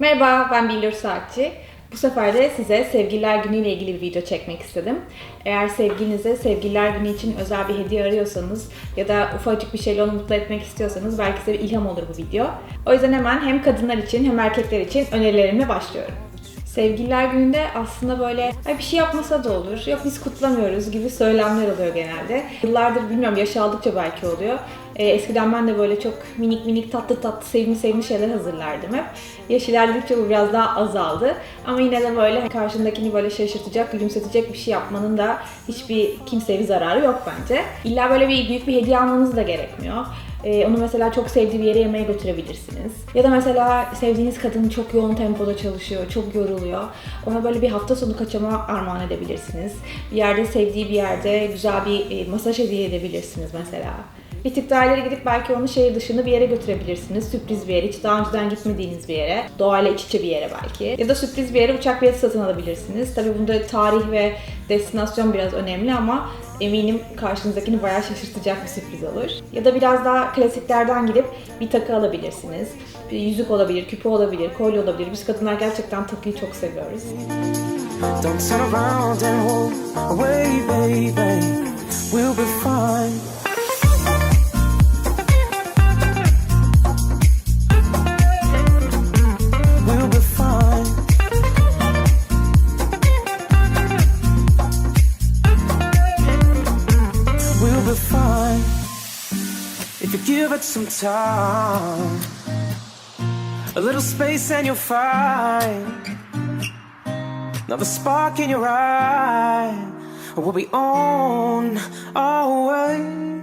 Merhaba, ben Billur Saatçi. Bu sefer de size Sevgililer Günü ile ilgili bir video çekmek istedim. Eğer sevgilinize Sevgililer Günü için özel bir hediye arıyorsanız ya da ufacık bir şeyle onu mutlu etmek istiyorsanız belki size bir ilham olur bu video. O yüzden hemen hem kadınlar için hem erkekler için önerilerimle başlıyorum. Sevgililer gününde aslında böyle bir şey yapmasa da olur, yok biz kutlamıyoruz gibi söylemler oluyor genelde. Yıllardır bilmiyorum yaş aldıkça belki oluyor. Ee, eskiden ben de böyle çok minik minik tatlı tatlı sevimli sevimli şeyler hazırlardım hep. Yaş ilerledikçe bu biraz daha azaldı. Ama yine de böyle karşındakini böyle şaşırtacak, gülümsetecek bir şey yapmanın da hiçbir kimseye bir zararı yok bence. İlla böyle bir büyük bir hediye almanız da gerekmiyor. Ee, onu mesela çok sevdiği bir yere yemeğe götürebilirsiniz. Ya da mesela sevdiğiniz kadın çok yoğun tempoda çalışıyor, çok yoruluyor. Ona böyle bir hafta sonu kaçama armağan edebilirsiniz. Bir yerde sevdiği bir yerde güzel bir e, masaj hediye edebilirsiniz mesela. Bir tık daha ileri gidip belki onu şehir dışında bir yere götürebilirsiniz. Sürpriz bir yere, hiç daha önceden gitmediğiniz bir yere. Doğayla iç içe bir yere belki. Ya da sürpriz bir yere uçak bileti satın alabilirsiniz. Tabii bunda tarih ve destinasyon biraz önemli ama eminim karşınızdakini bayağı şaşırtacak bir sürpriz olur. Ya da biraz daha klasiklerden gidip bir takı alabilirsiniz. Bir yüzük olabilir, küpe olabilir, kolye olabilir. Biz kadınlar gerçekten takıyı çok seviyoruz. Don't turn around and walk away, baby. We'll be fine. Be fine. If you give it some time, a little space and you'll find. Another spark in your eye We'll be on our way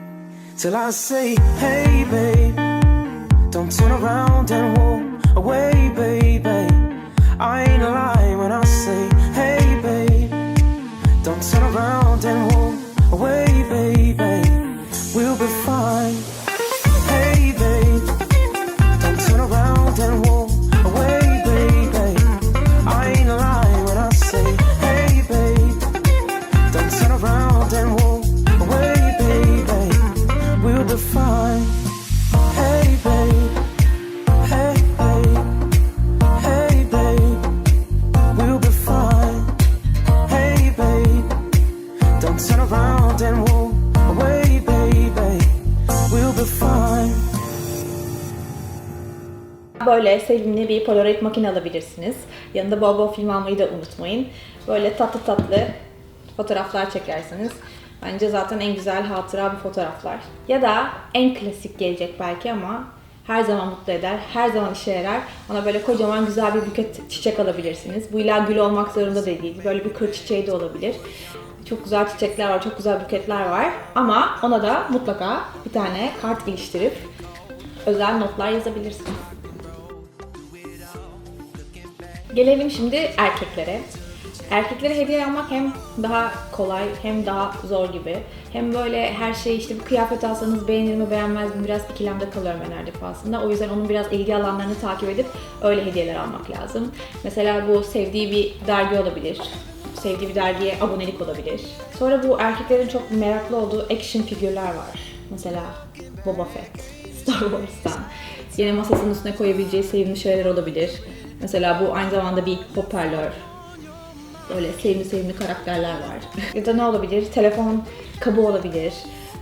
till I say, Hey, babe, don't turn around and walk away, baby. I ain't lying Böyle sevimli bir Polaroid makine alabilirsiniz. Yanında bol bol film almayı da unutmayın. Böyle tatlı tatlı fotoğraflar çekersiniz. Bence zaten en güzel hatıra bu fotoğraflar. Ya da en klasik gelecek belki ama her zaman mutlu eder, her zaman işe yarar. Ona böyle kocaman güzel bir buket çiçek alabilirsiniz. Bu illa gül olmak zorunda da değil. Böyle bir kır çiçeği de olabilir. Çok güzel çiçekler var, çok güzel buketler var. Ama ona da mutlaka bir tane kart iliştirip özel notlar yazabilirsiniz. Gelelim şimdi erkeklere. Erkeklere hediye almak hem daha kolay hem daha zor gibi. Hem böyle her şey işte bir kıyafet alsanız beğenir mi beğenmez mi biraz ikilemde kalıyorum ben her defasında. O yüzden onun biraz ilgi alanlarını takip edip öyle hediyeler almak lazım. Mesela bu sevdiği bir dergi olabilir. Sevdiği bir dergiye abonelik olabilir. Sonra bu erkeklerin çok meraklı olduğu action figürler var. Mesela Boba Fett, Star Wars'tan. Yine masasının üstüne koyabileceği sevimli şeyler olabilir. Mesela bu aynı zamanda bir hoparlör. Böyle sevimli sevimli karakterler var. ya da ne olabilir? Telefon kabı olabilir.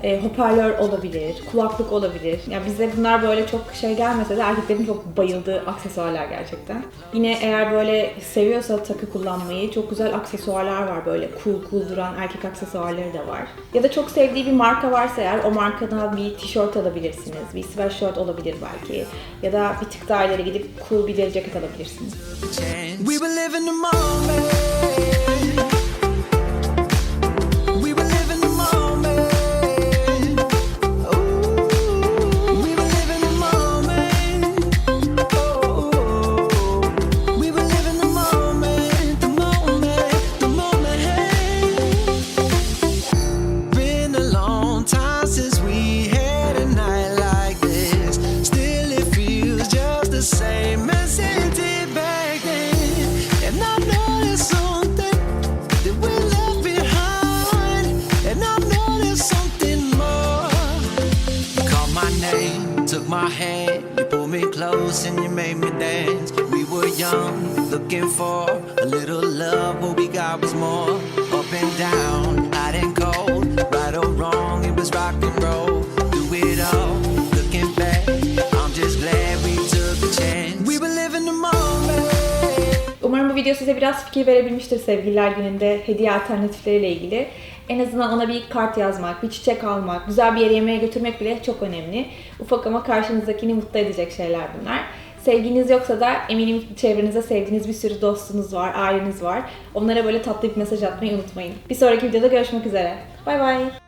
E, hoparlör olabilir, kulaklık olabilir. Ya bize bunlar böyle çok şey gelmese de erkeklerin çok bayıldığı aksesuarlar gerçekten. Yine eğer böyle seviyorsa takı kullanmayı çok güzel aksesuarlar var böyle cool cool duran erkek aksesuarları da var. Ya da çok sevdiği bir marka varsa eğer o markadan bir tişört alabilirsiniz. Bir sweatshirt olabilir belki. Ya da bir tık daha ileri gidip cool bir deri ceket alabilirsiniz. We my hand, you pulled me close and you made me dance. We were young, looking for a little love. What we got was more up and down, hot and cold, right or wrong. It was rock and roll. Do it all, looking back. I'm just glad we took a chance. We were living the moment. Umarım bu video size biraz fikir verebilmiştir sevgililer gününde hediye alternatifleriyle ilgili. En azından ona bir kart yazmak, bir çiçek almak, güzel bir yere yemeğe götürmek bile çok önemli. Ufak ama karşınızdakini mutlu edecek şeyler bunlar. Sevginiz yoksa da eminim çevrenizde sevdiğiniz bir sürü dostunuz var, aileniz var. Onlara böyle tatlı bir mesaj atmayı unutmayın. Bir sonraki videoda görüşmek üzere. Bay bay.